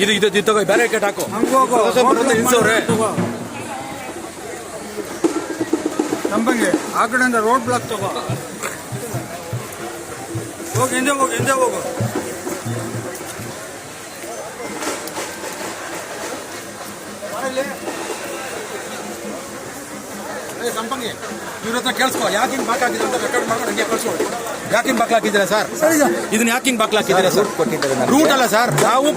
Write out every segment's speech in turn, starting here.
ಇದು ಇದು ಇದು ತಗೋ ಬೇರೆ ಕೆಟ್ ಹಾಕು ನಿಲ್ಸವ್ರೆ ನಂಬಂಗೆ ಆ ಕಡೆಯಿಂದ ರೋಡ್ ಬ್ಲಾಕ್ ತಗೋ. ಹೋಗಿ ಹಿಂದೆ ಹೋಗು ಹಿಂದೆ ಹೋಗು. ಸಂಪಂಗಿ ಇವ್ರ ಹತ್ರ ಕೇಳಿಸ್ಕೊ. ಯಾಕೆ ಹಿಂಗೆ ಹಾಕಿದ್ರೆ ಅಂತ ರೆಕಾರ್ಡ್ ಮಾಡ್ಕೊಂಡು ಹಂಗೆ ಕಳ್ಸ್ಕೊಡಿ ಯಾಕೆ ಹಿಂಗ್ ಬಾಕ್ಲ ಹಾಕಿದ್ದೀರಾ ಸರ್? ಇದನ್ನ ಯಾಕಿಂಗ್ ಬಾಕ್ಲ ಹಾಕಿದ್ದೀರಾ ಸರ್ ರೂಟ್ ಅಲ್ಲ ಸರ್ ನಾವು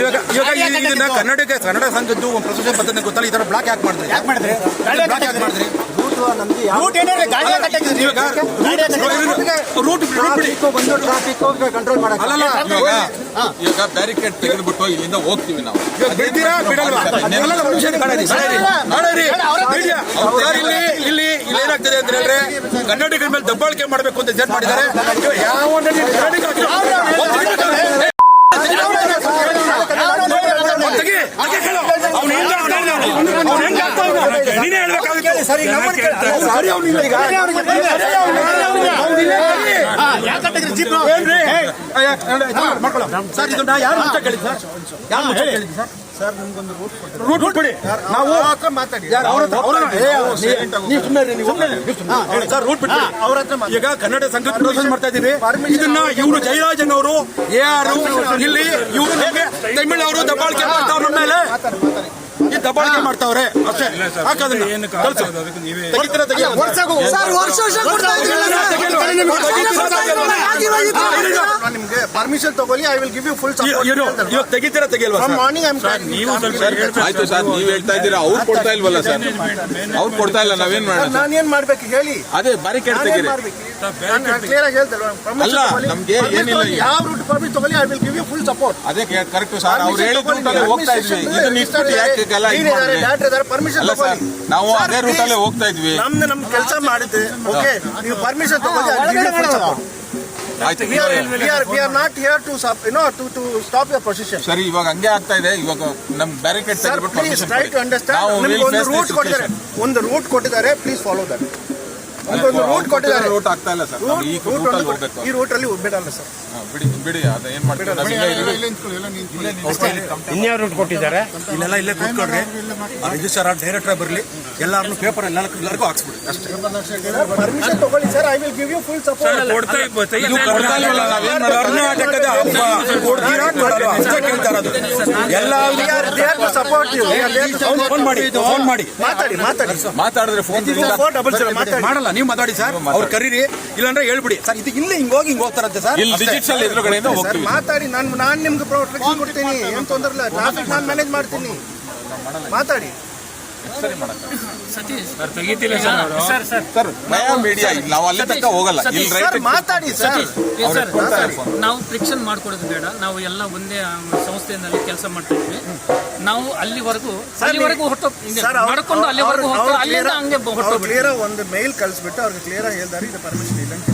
ಇವಾಗ ಇವಾಗ ಇದನ್ನ ಕನ್ನಡಕ್ಕೆ ಕನ್ನಡ ಸಂಘದ್ದು ಒಂದು ಪ್ರೊಸೆಷನ್ ಪದ್ಧತಿ ಗೊತ್ತಲ್ಲ ಈ ತರ ಬ್ಲಾಕ್ ಯಾಕೆ ಮಾಡಿದ್ರಿ? ಯಾಕೆ ಮಾಡಿದ್ರಿ? ಬ್ಲಾಕ್ ಯಾಕೆ ಮಾಡಿದ್ರಿ? ರೂಟ್ ಏನಿದೆ? ಗಾಡಿ ಯಾಕೆ ಇವಾಗ ರೂಟ್ ಬಿಡಿ ಬಂದು ಟ್ರಾಫಿಕ್ ಕಂಟ್ರೋಲ್ ಇವಾಗ ಬ್ಯಾರಿಕೇಡ್ ತೆಗೆದುಬಿಟ್ಟು ಇಲ್ಲಿಂದ ಹೋಗ್ತೀವಿ ನಾವು. ಬಿಡ್ತೀರಾ? ಬಿಡಲ್ವಾ? ಅಂತ ಹೇಳಿದ್ರೆ ಕನ್ನಡಿಗರ ಮೇಲೆ ದಬ್ಬಾಳಿಕೆ ಮಾಡಬೇಕು ಅಂತ ಜಡ್ ಮಾಡಿದ್ದಾರೆ. ಯಾವ ಕನ್ನಡಿಗ ಈಗ. ಯಾರು ಯಾರು ಯಾರು ಕನ್ನಡ ಸಂಘ ಮಾಡ್ತಾ ಇದೀವಿ ಇದನ್ನ ಇವರು ಜಯರಾಜನ್ ಅವರು ಆರ್ ಇಲ್ಲಿ ಇವರು ತಮಿಳು ಅವರು ದಬ್ಬಾಳಿಕೆ ಮಾಡ್ತಾವ್ರ ಮೇಲೆ ಈ ದಬ್ಬಾಳಿಕೆ ಮಾಡ್ತಾವ್ರೆ ಅಷ್ಟೇ ಹಾಕೋದನ್ನ ಕಳ್ಸು. ತೆಗಿತೀರಾ ನಿಮ್ಗೆ ಪರ್ಮಿಷನ್ ತಗೊಳ್ಳಿ I will give you full ಇವ್- ತೆಗಿತೀರ ತೆಗಿಯಲ್ವಾ ಸರ್? ಮಾರ್ನಿಂಗ್ ಐ ಆಮ್ ನೀವು ಸ್ವಲ್ಪ ಹೇಳ್ಬೇಕು ಆಯ್ತು ಸರ್ ನೀವ್ ಹೇಳ್ತಾ ಇದ್ದೀರಾ ಅವ್ರು ಕೊಡ್ತಾ ಇಲ್ವಲ್ಲ ಸರ್ ಅವ್ರು ಕೊಡ್ತಾ ಇಲ್ಲ ನಾವೇನ್ ಮಾಡೋಣ ನಾನು ಏನ್ ಮಾಡ್ಬೇಕು ಹೇಳಿ ಅದೇ ಬಾರಿ ನಾನು ಕ್ಲಿಯರ್ ಆಗಿ ಹೇಳ್ತಲ್ವಾ ಅಲ್ಲ, ನಮ್ಗೆ ಏನಿಲ್ಲ. ಯಾವ ರೂಟ್ ಪರ್ಮಿಟ್ ತಗೊಳ್ಳಿ I will give you full support ಅದೇ ಕರೆಕ್ಟ್ ಸರ್ ಅವ್ರು ಹೇಳಿದ ರೂಟಲ್ಲೇ ಹೋಗ್ತಾ ಇದ್ವಿ ಇದನ್ನ ಯಾಕೆ ಅಲ್ಲ ಸರ್ ನಾವು ಅದೇ ರೂಟಲ್ಲೇ ಹೋಗ್ತಾ ಇದ್ವಿ. ನಮ್ದು ನಮ್ ಕೆಲಸ ಮಾಡಿದ್ದೆ ಓಕೆ ನೀವು ಪರ್ಮಿಷನ್. ಆಯ್ತು ಸರಿ ಇವಾಗ ಹಂಗೆ ಆಗ್ತಾ ಇದೆ. ಇವಾಗ ನಮ್ ಬ್ಯಾರಿಕೇಡ್ ಸರ್ ತೆಗೆದ್ಬಿಟ್ಟು ಟ್ರೈ ಟು ಅಂಡರ್ಸ್ಟ್ಯಾಂಡ್ ನಾವು ಒಂದು ರೂಟ್ ಕೊಟ್ಟಿದ್ದಾರೆ. ಒಂದು ರೂಟ್ ಕೊಟ್ಟಿದ್ದಾರೆ. ಪ್ಲೀಸ್ ಫಾಲೋ ದಟ್ ಒಂದು ಅವ್ರು ರೂಟ್ ಕೊಟ್ಟಿದ್ದಾರೆ. ರೂಟ್ ಆಗ್ತಾ ಇಲ್ಲ ಸರ್. ಈ ರೂಟ್ ಅಲ್ಲಿ ಒಂದು ಹೋಗ್ಬೇಕು. ಈ ರೂಟ್ ಅಲ್ಲಿ ಬಿಡಲ್ಲ ಸರ್. ಬಿಡಿ ಬಿಡಿ ಅದ ಏನ್ ನಿಂತ್ಕೊಳ್ಳಿ. ಇನ್ಯಾವ ರೂಟ್ ಕೊಟ್ಟಿದ್ದಾರೆ? ಇಲ್ಲೆಲ್ಲ ಇಲ್ಲೇ ಕೂತ್ಕೊಡ್ರಿ ಇದು ಸರ್ ಡೈರೆಕ್ಟರ್ ಬರ್ಲಿ. ಎಲ್ಲಾರನ್ನು ಪೇಪರ್ ಎಲ್ಲರಿಗೂ ಹಾಕ್ಸ್ಬಿಡಿ ಅಷ್ಟೇ. ಪರ್ಮಿಷನ್ ತಗೊಳ್ಳಿ sir. I will give you full support ಕೊಡ್ತಾ ಇದು ಕೊಡ್ತಾ ಇಲ್ವಲ್ಲ, ನಾವೇನ್ ಮಾಡೋದು? ಕರ್ನಾಟಕದ ಹಬ್ಬ. ಕೊಡ್ತೀರಾ? ಕೊಡಲ್ವಾ ಅಂತ ಕೇಳ್ತಾ ಇರೋದು. ಎಲ್ಲ ಸಪೋರ್ಟ್ ಫೋನ್ ಮಾಡಿ ಫೋನ್ ಮಾಡಿ. ಮಾತಾಡಿ ಮಾತಾಡಿ ಮಾತಾಡಿದ್ರೆ ಫೋನ್ ಮಾಡಲ್ಲ ನೀವು ಮಾತಾಡಿ ಸರ್ ಅವ್ರು ಕರೀರಿ ಇಲ್ಲಾಂದ್ರೆ ಹೇಳ್ಬಿಡಿ. ಸರ್ ಇದು ಇಲ್ಲ ಹಿಂಗ್ ಹೋಗಿ ಹಿಂಗ್ ಹೋಗ್ತಾರಂತೆ ಸರ್? ಇಲ್ಲಿ ಡಿಜಿಟಲ್ ಎದುರುಗಡೆಯಿಂದ ಸರ್ ಹೋಗ್ತೀವಿ. ಮಾತಾಡಿ ನಾನು ನಾನು ನಿಮ್ಗೆ ಪ್ರೊಟೆಕ್ಷನ್ ಕೊಡ್ತೀನಿ ಏನು ತೊಂದ್ರೆ ಇಲ್ಲ ಟ್ರಾಫಿಕ್ ನಾನು ಮ್ಯಾನೇಜ್ ಮಾಡ್ತೀನಿ. ಮಾತಾಡಿ. ಸರ್ ತೆಗಿತಿಲ್ಲ ಸರ್ ಅವರು? ಸರ್ ಭಯ ಮೀಡಿಯಾ ನಾವು ಅಲ್ಲಿ ತನಕ ಹೋಗಲ್ಲ. ಇಲ್ಲಿ ಸರ್ ರೈಟ್ ಮಾತಾಡಿ ಸರ್. ಸರ್ ನಾವು ಫ್ರಿಕ್ಷನ್ ಮಾಡ್ಕೊಡೋದು ಬೇಡ. ನಾವು ಎಲ್ಲ ಒಂದೇ ಸಂಸ್ಥೆಯಲ್ಲಿ ಕೆಲಸ ಮಾಡ್ತಾ ಇದ್ವಿ. ನಾವು ಅಲ್ಲಿವರೆಗೂ ಅಲ್ಲಿವರೆಗೂ ಹೊಟ್ಟು ಸರ್ ಮಾಡ್ಕೊಂಡು ಅಲ್ಲಿವರೆಗೂ ಅಲ್ಲಿಂದ ಹಂಗೆ ಹೊಟ್ಟೋಗ್ಬಿಟ್ಟು ಕ್ಲಿಯರ್ ಒಂದು ಮೇಲ್ ಕಳಿಸ್ಬಿಟ್ಟು ಅವ್ರಿಗೆ ಕ್ಲಿಯರ್ ಆಗಿ ಹೇಳ್ತಾರೆ ಇದು ಪರ್ಮಿಷನ್ ಇಲ್ಲ ಅಂತ.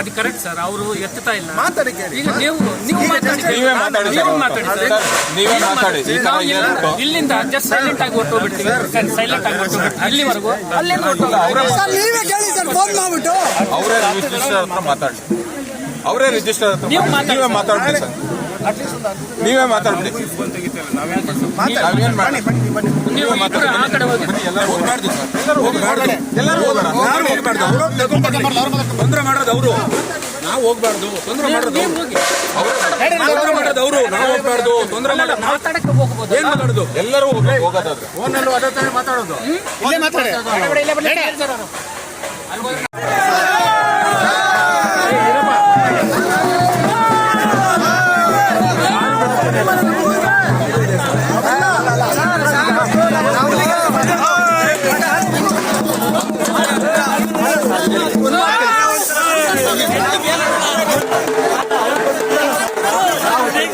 ಅದು ಕರೆಕ್ಟ್ ಸರ್ ಅವರು ಎತ್ತುತ್ತಾ ಇಲ್ಲ. ಮಾತಾಡಿ ಕೇಳಿ. ಈಗ ನೀವು ನೀವು ಮಾತಾಡಿ. ನೀವೇ ಮಾತಾಡಿ. ಸರ್ ನೀವು ಮಾತಾಡಿ ಸರ್. ಸರ್, ನೀವೇ ಮಾತಾಡಿ. ಈ ತರ ನಾವು ಇಲ್ಲ- ಹೇಳ್ಬಿಟ್ಟು ಇಲ್ಲಿಂದ ಜಸ್ಟ್ ಸೈಲೆಂಟ್ ಆಗಿ ಸೈಲೆಂಟ್ ಆಗಿ ಹೊಟ್ಟೋಗ್ಬಿಡ್ತೀವಿ ಸರ್ ನೀವೇ ಕೇಳಿ ಸರ್ ಫೋನ್ ಮಾಡ್ಬಿಟ್ಟು. ಅವರೇ ರಿಜಿಸ್ಟರ್ ಹತ್ರ ಮಾತಾಡಿ. ಅವರೇ ರಿಜಿಸ್ಟರ್ ಹತ್ರ ನೀವು ಮಾತಾಡಿ. ನೀವೇ ಸರ್. ನೀವೇ ಮಾತಾಡ್ಬಿಡಿ. ನೀವೇ. ತೊಂದ್ರೆ ಮಾಡೋದು ಅವರು. ನಾವು ಹೋಗ್ಬಾರ್ದು. ತೊಂದ್ರೆ ಮಾಡೋದು ತೊಂದ್ರೆ ಮಾಡೋದು ಅವರು. ನಾವು ಹೋಗ್ಬಾರ್ದು. ತೊಂದ್ರೆ ಮಾಡೋದು ಹೋಗ್ಬೋದು. ಏನ್ ಮಾತಾಡೋದು ಎಲ್ಲರೂ ಹೋಗೋದಾದ್ರೆ. ಫೋನಲ್ಲೂ ಅದೇ ತಾನೇ ಮಾತಾಡೋದು. ಇಲ್ಲೇ ಮಾತಾಡಿ.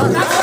어,